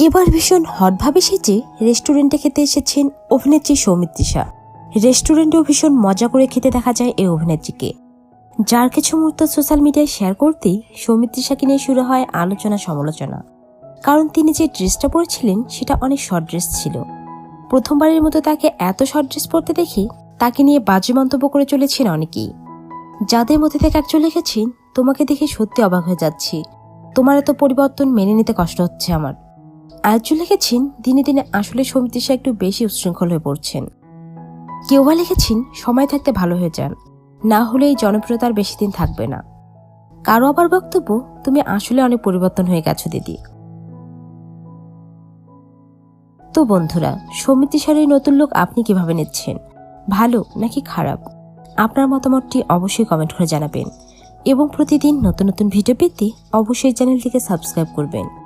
এবার ভীষণ হটভাবে সেজে রেস্টুরেন্টে খেতে এসেছেন অভিনেত্রী সৌমিত্রিষা রেস্টুরেন্টেও ভীষণ মজা করে খেতে দেখা যায় এই অভিনেত্রীকে। যার কিছু মুহূর্ত সোশ্যাল মিডিয়ায় শেয়ার করতেই সৌমিত্রিষাকে নিয়ে শুরু হয় আলোচনা সমালোচনা। কারণ তিনি যে ড্রেসটা পরেছিলেন, সেটা অনেক শর্ট ড্রেস ছিল। প্রথমবারের মতো তাকে এত শর্ট ড্রেস পরতে দেখে তাকে নিয়ে বাজে মন্তব্য করে চলেছেন অনেকেই। যাদের মধ্যে থেকে একজন লিখেছেন, তোমাকে দেখে সত্যি অবাক হয়ে যাচ্ছি। তোমার এত পরিবর্তন মেনে নিতে কষ্ট হচ্ছে আমার। আরেকজন লিখেছেন, দিনে দিনে আসলে সমিতির সমিতিসা একটু বেশি উচ্ছৃঙ্খল হয়ে পড়ছেন। কেউ বা লিখেছেন, সময় থাকতে ভালো হয়ে যান। না হলে এই জনপ্রিয়তার বেশি দিন থাকবে না। কারও আবার বক্তব্য, তুমি আসলে অনেক পরিবর্তন হয়ে গেছো, দিদি। তো বন্ধুরা সমিতিসার এই নতুন লোক আপনি কীভাবে নিচ্ছেন? ভালো নাকি খারাপ? আপনার মতামতটি অবশ্যই কমেন্ট করে জানাবেন। এবং প্রতিদিন নতুন নতুন ভিডিও পেতে অবশ্যই চ্যানেলটিকে সাবস্ক্রাইব করবেন।